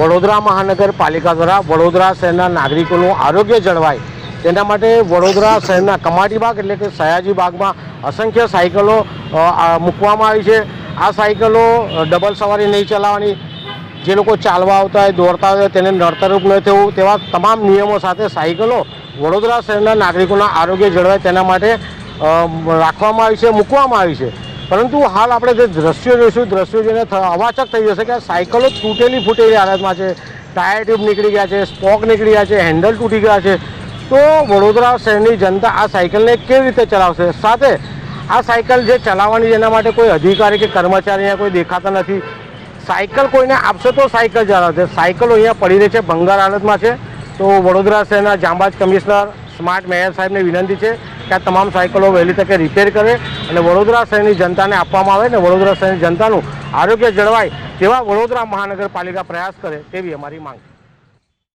વડોદરા મહાનગરપાલિકા દ્વારા વડોદરા શહેરના નાગરિકોનું આરોગ્ય જળવાય. તેના માટે વડોદરા શહેરના કમાટી બાગ એટલે કે સયાજી બાગમાં અસંખ્ય સાયકલો મૂકવામાં આવી છે. આ સાયકલો ડબલ સવારી નહીં ચલાવવાની. જે લોકો ચાલવા આવતા હોય, દોડતા હોય, તેને નડતરૂપ ન થવું. તેવા તમામ નિયમો સાથે સાયકલો વડોદરા શહેરના નાગરિકોના આરોગ્ય જળવાય તેના માટે રાખવામાં આવી છે, મૂકવામાં આવી છે. પરંતુ હાલ આપણે જે દ્રશ્યો જોઈશું, દ્રશ્યો જોઈને અવાચક થઈ જશે કે આ સાયકલો તૂટેલી ફૂટેલી હાલતમાં છે. ટાયર ટ્યુબ નીકળી ગયા છે, સ્પોક નીકળી ગયા છે, હેન્ડલ તૂટી ગયા છે. તો વડોદરા શહેરની જનતા આ સાયકલને કેવી રીતે ચલાવશે? સાથે આ સાયકલ જે ચલાવવાની એના માટે કોઈ અધિકારી કે કર્મચારી અહીંયા કોઈ દેખાતા નથી. સાયકલ કોઈને આપશે તો સાયકલ ચલાવશે. સાયકલો અહીંયા પડી રહી છે, ભંગાર હાલતમાં છે. તો વડોદરા શહેરના જાંબાજ કમિશનર, સ્માર્ટ મેયર સાહેબને વિનંતી છે. કે આ તમામ સાયકલો વહેલી તકે રિપેર કરે અને વડોદરા શહેરની જનતાને આપવામાં આવે ને વડોદરા શહેરની જનતાનું આરોગ્ય જળવાય તેવા વડોદરા મહાનગરપાલિકા પ્રયાસ કરે તેવી અમારી માંગ છે.